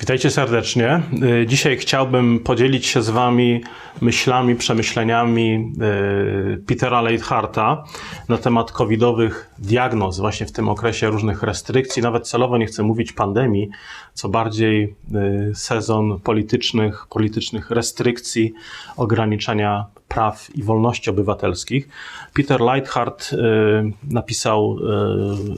Witajcie serdecznie. Y, Dzisiaj chciałbym podzielić się z Wami myślami, przemyśleniami y, Petera Leitharta na temat covidowych diagnoz, właśnie w tym okresie różnych restrykcji. Nawet celowo nie chcę mówić pandemii, co bardziej y, sezon politycznych, politycznych restrykcji, ograniczania praw i wolności obywatelskich. Peter Leithart napisał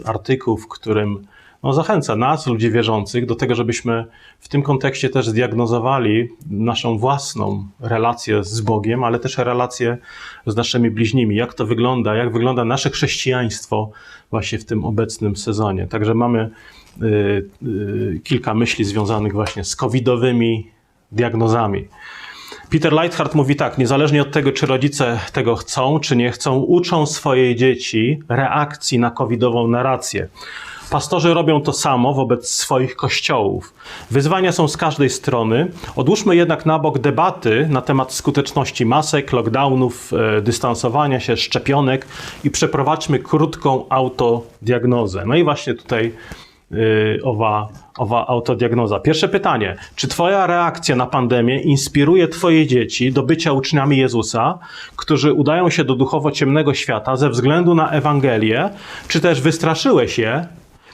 artykuł, w którym no, zachęca nas, ludzi wierzących, do tego, żebyśmy w tym kontekście też zdiagnozowali naszą własną relację z Bogiem, ale też relację z naszymi bliźnimi. Jak to wygląda, jak wygląda nasze chrześcijaństwo właśnie w tym obecnym sezonie. Także mamy y, y, kilka myśli związanych właśnie z covidowymi diagnozami. Peter Leithart mówi tak: niezależnie od tego, czy rodzice tego chcą, czy nie chcą, uczą swoje dzieci reakcji na covidową narrację. Pastorzy robią to samo wobec swoich kościołów. Wyzwania są z każdej strony. Odłóżmy jednak na bok debaty na temat skuteczności masek, lockdownów, e, dystansowania się, szczepionek i przeprowadźmy krótką autodiagnozę. No i właśnie tutaj owa, owa autodiagnoza. Pierwsze pytanie. Czy Twoja reakcja na pandemię inspiruje Twoje dzieci do bycia uczniami Jezusa, którzy udają się do duchowo ciemnego świata ze względu na Ewangelię, czy też wystraszyłeś je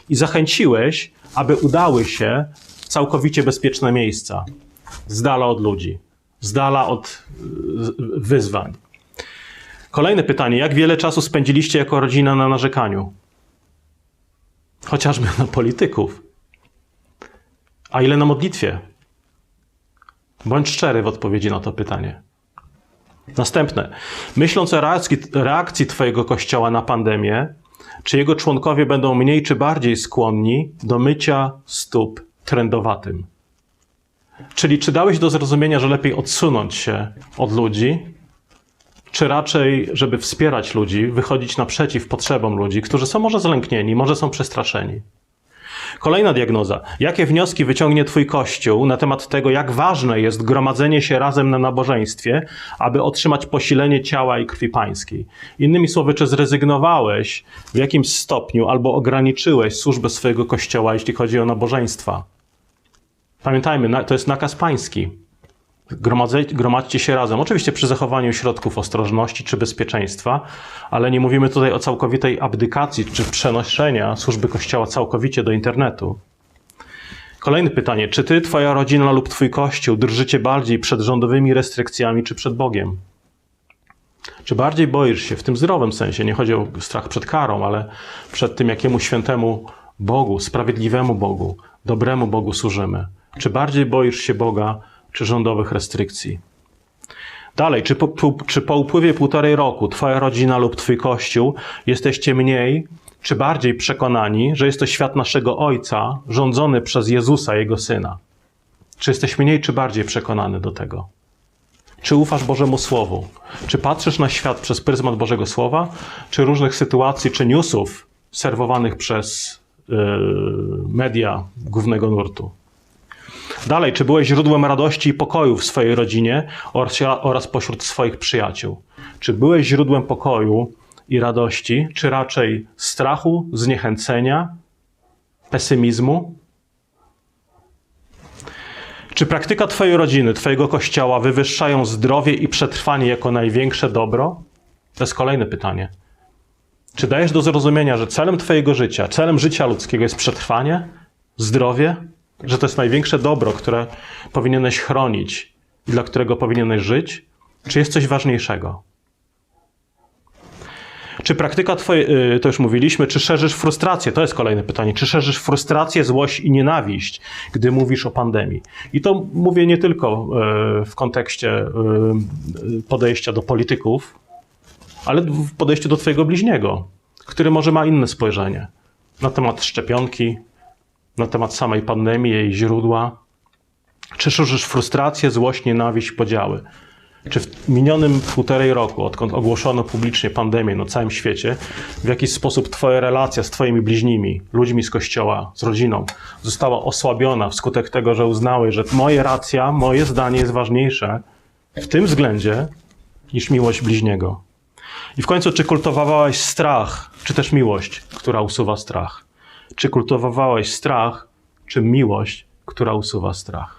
i zachęciłeś, aby udały się w całkowicie bezpieczne miejsca, z dala od ludzi, z dala od y, wyzwań. Kolejne pytanie: jak wiele czasu spędziliście jako rodzina na narzekaniu? Chociażby na polityków. A ile na modlitwie? Bądź szczery w odpowiedzi na to pytanie. Następne. Myśląc o reakcji, reakcji Twojego kościoła na pandemię, czy jego członkowie będą mniej czy bardziej skłonni do mycia stóp trendowatym. Czyli czy dałeś do zrozumienia, że lepiej odsunąć się od ludzi, czy raczej, żeby wspierać ludzi, wychodzić naprzeciw potrzebom ludzi, którzy są może zlęknieni, może są przestraszeni? Kolejna diagnoza. Jakie wnioski wyciągnie Twój Kościół na temat tego, jak ważne jest gromadzenie się razem na nabożeństwie, aby otrzymać posilenie ciała i krwi pańskiej? Innymi słowy, czy zrezygnowałeś w jakimś stopniu albo ograniczyłeś służbę swojego Kościoła, jeśli chodzi o nabożeństwa? Pamiętajmy, to jest nakaz pański. Gromadźcie się razem. Oczywiście przy zachowaniu środków ostrożności czy bezpieczeństwa, ale nie mówimy tutaj o całkowitej abdykacji czy przenoszenia służby Kościoła całkowicie do internetu. Kolejne pytanie. Czy ty, twoja rodzina lub twój Kościół drżycie bardziej przed rządowymi restrykcjami czy przed Bogiem? Czy bardziej boisz się w tym zdrowym sensie, nie chodzi o strach przed karą, ale przed tym, jakiemu świętemu Bogu, sprawiedliwemu Bogu, dobremu Bogu służymy? Czy bardziej boisz się Boga czy rządowych restrykcji. Dalej, czy po, czy po upływie półtorej roku Twoja rodzina lub Twój kościół jesteście mniej czy bardziej przekonani, że jest to świat naszego Ojca, rządzony przez Jezusa, Jego Syna? Czy jesteś mniej czy bardziej przekonany do tego? Czy ufasz Bożemu Słowu? Czy patrzysz na świat przez pryzmat Bożego Słowa, czy różnych sytuacji, czy newsów serwowanych przez yy, media głównego nurtu? Dalej, czy byłeś źródłem radości i pokoju w swojej rodzinie oraz pośród swoich przyjaciół? Czy byłeś źródłem pokoju i radości, czy raczej strachu, zniechęcenia, pesymizmu? Czy praktyka Twojej rodziny, Twojego kościoła wywyższają zdrowie i przetrwanie jako największe dobro? To jest kolejne pytanie. Czy dajesz do zrozumienia, że celem Twojego życia, celem życia ludzkiego jest przetrwanie, zdrowie że to jest największe dobro, które powinieneś chronić i dla którego powinieneś żyć? Czy jest coś ważniejszego? Czy praktyka twoja, y, to już mówiliśmy, czy szerzysz frustrację? To jest kolejne pytanie. Czy szerzysz frustrację, złość i nienawiść, gdy mówisz o pandemii? I to mówię nie tylko y, w kontekście y, podejścia do polityków, ale w podejściu do twojego bliźniego, który może ma inne spojrzenie na temat szczepionki, na temat samej pandemii, jej źródła? Czy szerzysz frustrację, złość, nienawiść, podziały? Czy w minionym półtorej roku, odkąd ogłoszono publicznie pandemię na całym świecie, w jakiś sposób Twoja relacja z Twoimi bliźnimi, ludźmi z kościoła, z rodziną, została osłabiona wskutek tego, że uznałeś, że moja racja, moje zdanie jest ważniejsze w tym względzie niż miłość bliźniego? I w końcu, czy kultowałeś strach, czy też miłość, która usuwa strach? Czy kultywowałeś strach, czy miłość, która usuwa strach.